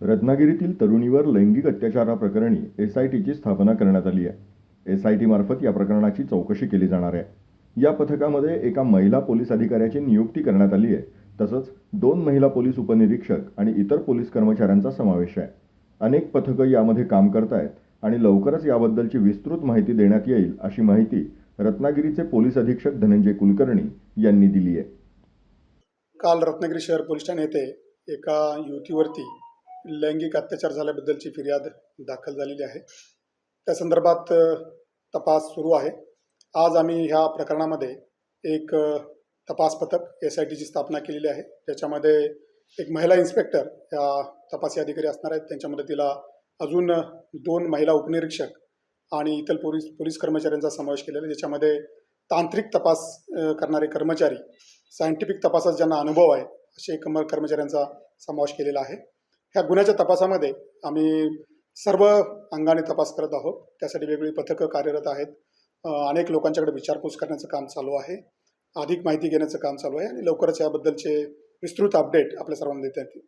रत्नागिरीतील तरुणीवर लैंगिक अत्याचाराप्रकरणी एस आय टीची स्थापना करण्यात आली आहे. एस आय टीमार्फत या प्रकरणाची चौकशी केली जाणार आहे. या पथकामध्ये एका महिला पोलीस अधिकाऱ्याची नियुक्ती करण्यात आली आहे. तसंच दोन महिला पोलीस उपनिरीक्षक आणि इतर पोलीस कर्मचाऱ्यांचा समावेश आहे. अनेक पथकं यामध्ये काम करतायत आणि लवकरच याबद्दलची विस्तृत माहिती देण्यात येईल अशी माहिती रत्नागिरीचे पोलीस अधीक्षक धनंजय कुलकर्णी यांनी दिली आहे. काल रत्नागिरी शहर पोलीस ठाणे येथे एका युवतीवरती लैंगिक अत्याचार झाल्याबद्दलची फिर्याद दाखल झालेली आहे. त्या संदर्भात तपास सुरू आहे. आज आम्ही ह्या प्रकरणामध्ये एक तपास पथक एस आय टीची स्थापना केलेली आहे. त्याच्यामध्ये एक महिला इन्स्पेक्टर या तपासी अधिकारी असणार आहेत. त्यांच्या मदतीला अजून दोन महिला उपनिरीक्षक आणि इतर पोलीस पोलीस कर्मचाऱ्यांचा समावेश केलेला आहे. ज्याच्यामध्ये तांत्रिक तपास करणारे कर्मचारी सायंटिफिक तपासात ज्यांना अनुभव आहे असे कमर कर्मचाऱ्यांचा समावेश केलेला आहे. ह्या गुन्ह्याच्या तपासामध्ये आम्ही सर्व अंगाने तपास करत आहोत. त्यासाठी वेगवेगळी पथकं कार्यरत आहेत. अनेक लोकांच्याकडे विचारपूस करण्याचं काम चालू आहे. अधिक माहिती घेण्याचं काम चालू आहे आणि लवकरच याबद्दलचे विस्तृत अपडेट आपल्या सर्वांना देता येतील.